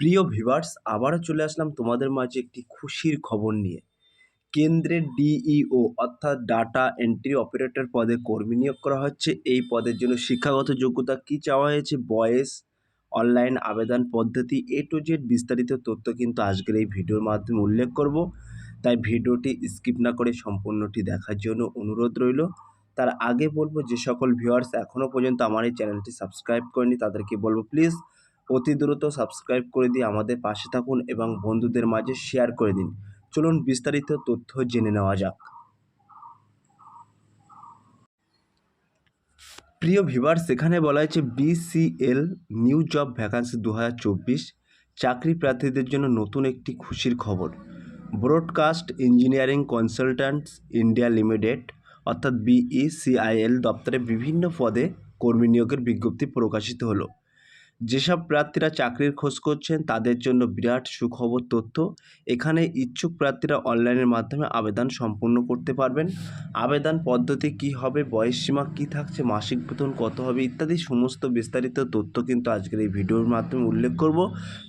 প্রিয় ভিউয়ার্স, আবারও চলে আসলাম তোমাদের মাঝে একটি খুশির খবর নিয়ে। কেন্দ্রের ডিইও অর্থাৎ ডাটা এন্ট্রি অপারেটর পদে কর্মী নিয়োগ করা হচ্ছে। এই পদের জন্য শিক্ষাগত যোগ্যতা কি চাওয়া হয়েছে? বয়স, অনলাইন আবেদন পদ্ধতি, এ টু জেড বিস্তারিত তথ্য কিন্তু আজকের এই ভিডিওর মাধ্যমে উল্লেখ করব। তাই ভিডিওটি স্কিপ না করে সম্পূর্ণটি দেখার জন্য অনুরোধ রইল। তার আগে বলব, যে সকল ভিউয়ার্স এখনও পর্যন্ত আমার এই চ্যানেলটি সাবস্ক্রাইব করেনি তাদেরকে বলব প্লিজ অতি দ্রুত সাবস্ক্রাইব করে দিয়ে আমাদের পাশে থাকুন এবং বন্ধুদের মাঝে শেয়ার করে দিন। চলুন বিস্তারিত তথ্য জেনে নেওয়া যাক। প্রিয় ভিভার সেখানে বলা হয়েছে বিসিএল নিউ জব ভ্যাকান্সি দু হাজার চব্বিশ, চাকরি প্রার্থীদের জন্য নতুন একটি খুশির খবর। Broadcast engineering consultants India limited অর্থাৎ বিইসিআইএল দপ্তরে বিভিন্ন পদে কর্মী নিয়োগের বিজ্ঞপ্তি প্রকাশিত হলো। যেসব প্রার্থীরা চাকরির খোঁজ করছেন, তাদের জন্য বিরাট সুখবর তথ্য। এখানে ইচ্ছুক প্রার্থীরা অনলাইনের মাধ্যমে আবেদন সম্পূর্ণ করতে পারবেন। আবেদন পদ্ধতি কি হবে বয়সসীমা কি থাকছে, মাসিক বেতন কত হবে ইত্যাদি সমস্ত বিস্তারিত তথ্য কিন্তু আজকের এই ভিডিওর মাধ্যমে উল্লেখ করব।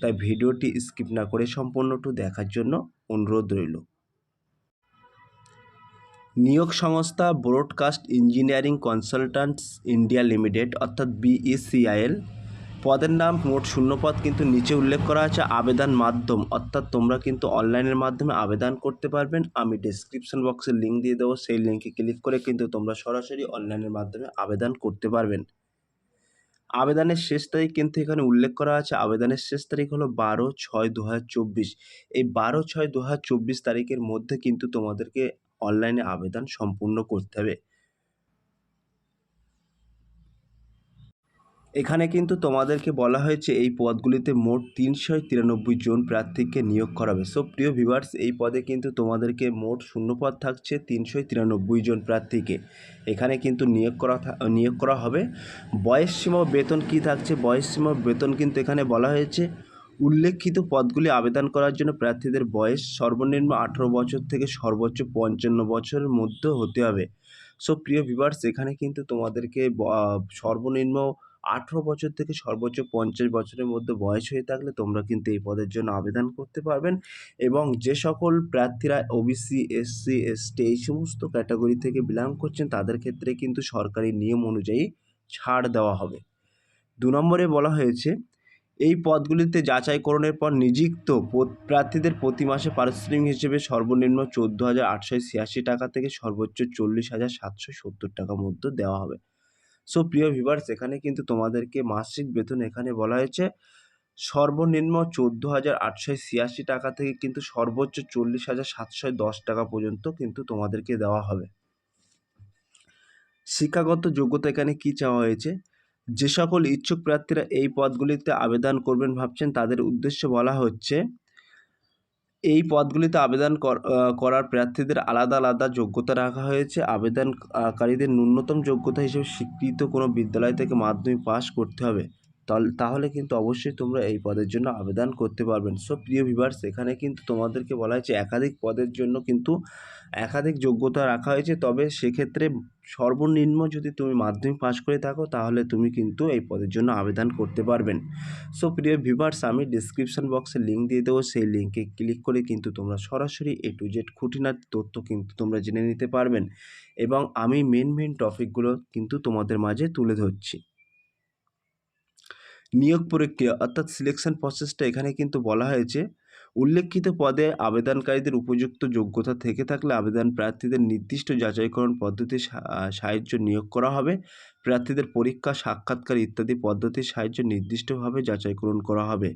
তাই ভিডিওটি স্কিপ না করে সম্পূর্ণটু দেখার জন্য অনুরোধ রইল। নিয়োগ সংস্থা broadcast engineering consultants India limited অর্থাৎ বিইসিআইএল পদের নাম মোট শূন্য পদ কিন্তু নিচে উল্লেখ করা আছে আবেদন মাধ্যম, অর্থাৎ তোমরা কিন্তু অনলাইনের মাধ্যমে আবেদন করতে পারবেন। আমি ডিসক্রিপশন বক্সে লিঙ্ক দিয়ে দেবো, সেই লিঙ্কে ক্লিক করে কিন্তু তোমরা সরাসরি অনলাইনের মাধ্যমে আবেদন করতে পারবেন। আবেদনের শেষ তারিখ কিন্তু এখানে উল্লেখ করা আছে। আবেদনের শেষ তারিখ হলো বারো ছয় দু এই বারো ছয় দু তারিখের মধ্যে কিন্তু তোমাদেরকে অনলাইনে আবেদন সম্পূর্ণ করতে হবে। এখানে কিন্তু তোমাদেরকে বলা হয়েছে এই পদগুলিতে মোট তিনশো তিরানব্বই জন প্রার্থীকে নিয়োগ করা হবে সো প্রিয় ভিভার্স এই পদে কিন্তু তোমাদেরকে মোট শূন্য পদ থাকছে তিনশো তিরানব্বই জন প্রার্থীকে। এখানে কিন্তু নিয়োগ করা নিয়োগ করা হবে। বয়স সীমা বেতন কি থাকছে? বয়স সীমা বেতন কিন্তু এখানে বলা হয়েছে। উল্লেখিত পদগুলি আবেদন করার জন্য প্রার্থীদের বয়স সর্বনিম্ন আঠেরো বছর থেকে সর্বোচ্চ পঞ্চান্ন বছরের মধ্যে হতে হবে। সো প্রিয় ভিভার্স এখানে কিন্তু তোমাদেরকে সর্বনিম্ন আঠেরো বছর থেকে সর্বোচ্চ পঞ্চাশ বছরের মধ্যে বয়স হয়ে থাকলে তোমরা কিন্তু এই পদের জন্য আবেদন করতে পারবেন। এবং যে সকল প্রার্থীরা ওবিসি এসসি এসটি এই সমস্ত ক্যাটাগরি থেকে বিলং করছেন, তাদের ক্ষেত্রে কিন্তু সরকারি নিয়ম অনুযায়ী ছাড় দেওয়া হবে। দু নম্বরে বলা হয়েছে, এই পদগুলিতে যাচাইকরণের পর নিযুক্ত প্রার্থীদের প্রতি মাসে পারিশ্রমিক হিসেবে সর্বনিম্ন চোদ্দ হাজার আটশো ছিয়াশি টাকা থেকে সর্বোচ্চ চল্লিশ হাজার সাতশো সত্তর টাকার মধ্যে দেওয়া হবে। সো প্রিয় ভিভার্স এখানে কিন্তু তোমাদেরকে মাসিক বেতন এখানে বলা হয়েছে। সর্বনিম্ন চোদ্দ হাজার আটশো ছিয়াশি টাকা থেকে কিন্তু সর্বোচ্চ চল্লিশ হাজার সাতশো দশ টাকা পর্যন্ত কিন্তু তোমাদেরকে দেওয়া হবে। শিক্ষাগত যোগ্যতা এখানে কি চাওয়া হয়েছে? যে সকল ইচ্ছুক প্রার্থীরা এই পদগুলিতে আবেদন করবেন ভাবছেন, তাদের উদ্দেশ্য বলা হচ্ছে এই পদগুলিতে আবেদন করার প্রার্থীদের আলাদা আলাদা যোগ্যতা রাখা হয়েছে। আবেদনকারীদের ন্যূনতম যোগ্যতা হিসেবে স্বীকৃত কোনো বিদ্যালয় থেকে মাধ্যমিক পাশ করতে হবে। তাহলে কিন্তু অবশ্যই তোমরা এই পদের জন্য আবেদন করতে পারবেন। সো প্রিয় ভিভার্স এখানে কিন্তু তোমাদেরকে বলা হয়েছে, একাধিক পদের জন্য কিন্তু একাধিক যোগ্যতা রাখা হয়েছে। তবে সেক্ষেত্রে সর্বনিম্ন যদি তুমি মাধ্যমিক পাশ করে থাকো, তাহলে তুমি কিন্তু এই পদের জন্য আবেদন করতে পারবেন। সো প্রিয় ভিভার্স আমি ডিসক্রিপশান বক্সে লিঙ্ক দিয়ে দেবো। সেই লিঙ্কে ক্লিক করে কিন্তু তোমরা সরাসরি এ টু জেড খুঁটিনাটি তথ্য কিন্তু তোমরা জেনে নিতে পারবেন। এবং আমি মেন মেন টপিকগুলো কিন্তু তোমাদের মাঝে তুলে ধরছি। নিয়োগ প্রক্রিয়া, অর্থাৎ সিলেকশন প্রসেসটা এখানে কিন্তু বলা হয়েছে। উল্লেখিত পদে আবেদনকারীদের উপযুক্ত যোগ্যতা থেকে থাকলে আবেদন প্রার্থীদের নির্দিষ্ট যাচাইকরণ পদ্ধতির সাহায্য নিয়োগ করা হবে। প্রার্থীদের পরীক্ষা, সাক্ষাৎকার ইত্যাদি পদ্ধতির সাহায্য নির্দিষ্টভাবে যাচাইকরণ করা হবে।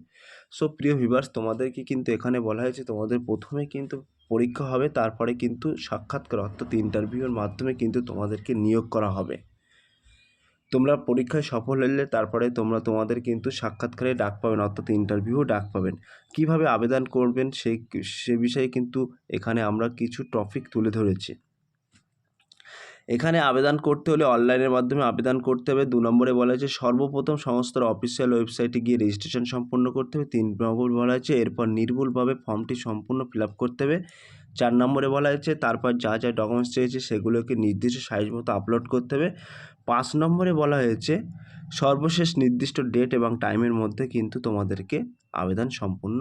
সো প্রিয় ভিভার্স তোমাদেরকে কিন্তু এখানে বলা হয়েছে, তোমাদের প্রথমে কিন্তু পরীক্ষা হবে, তারপরে কিন্তু সাক্ষাৎকার, অর্থাৎ ইন্টারভিউর মাধ্যমে কিন্তু তোমাদেরকে নিয়োগ করা হবে। তোমরা পরীক্ষায় সফল হলে তারপরে তোমরা তোমাদের কিন্তু সাক্ষাৎকারে ডাক পাবেন, অর্থাৎ ইন্টারভিউও ডাক পাবেন। কীভাবে আবেদন করবেন সেই সে বিষয়ে কিন্তু এখানে আমরা কিছু টপিক তুলে ধরেছি। এখানে আবেদন করতে হলে অনলাইনের মাধ্যমে আবেদন করতে হবে। দু নম্বরে বলা হয়েছে, সর্বপ্রথম সংস্থার অফিসিয়াল ওয়েবসাইটে গিয়ে রেজিস্ট্রেশন সম্পন্ন করতে হবে। তিন নম্বর বলা হয়েছে, এরপর নির্ভুলভাবে ফর্মটি সম্পূর্ণ ফিল করতে হবে। চার নম্বরে বলা হয়েছে, তারপর যা যা ডকুমেন্টস চেয়েছে সেগুলোকে নির্দিষ্ট সাইজ মতো আপলোড করতে হবে। পাঁচ নম্বরে বলা হয়েছে, সর্বশেষ নির্দিষ্ট ডেট এবং টাইমের মধ্যে কিন্তু তোমাদেরকে আবেদন সম্পূর্ণ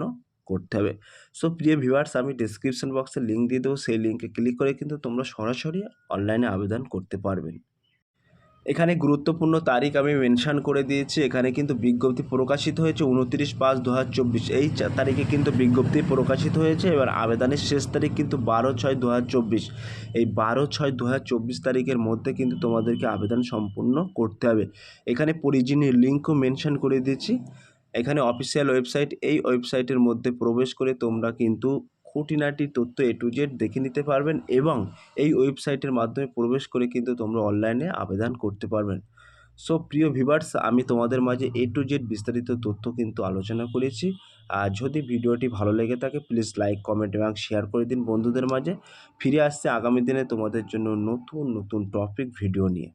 করতে হবে। সো প্রিয় ভিউয়ার্স আমি ডিসক্রিপশন বক্সে লিঙ্ক দিয়ে দেবো। সেই লিঙ্কে ক্লিক করে কিন্তু তোমরা সরাসরি অনলাইনে আবেদন করতে পারবেন এখানে গুরুত্বপূর্ণ তারিখ আমি মেনশন করে দিয়েছি। এখানে কিন্তু বিজ্ঞপ্তি প্রকাশিত হয়েছে উনত্রিশ পাঁচ দু এই তারিখে কিন্তু বিজ্ঞপ্তি প্রকাশিত হয়েছে। এবার আবেদনের শেষ তারিখ কিন্তু বারো ছয় দু এই বারো ছয় দু তারিখের মধ্যে কিন্তু তোমাদেরকে আবেদন সম্পূর্ণ করতে হবে। এখানে পরিচিনির লিঙ্কও মেনশন করে দিয়েছি। এখানে অফিসিয়াল ওয়েবসাইট, এই ওয়েবসাইটের মধ্যে প্রবেশ করে তোমরা কিন্তু খুঁটিনাটি তথ্য এ টু জেড দেখে নিতে পারবেন এবং এই ওয়েবসাইটের মাধ্যমে প্রবেশ করে কিন্তু তোমরা অনলাইনে আবেদন করতে পারবেন। সো প্রিয় ভিভার্স আমি তোমাদের মাঝে এ টু জেড বিস্তারিত তথ্য কিন্তু আলোচনা করেছি। আর যদি ভিডিওটি ভালো লেগে থাকে প্লিজ লাইক কমেন্ট এবং শেয়ার করে দিন বন্ধুদের মাঝে। ফিরে আসছে আগামী দিনে তোমাদের জন্য নতুন নতুন টপিক ভিডিও নিয়ে।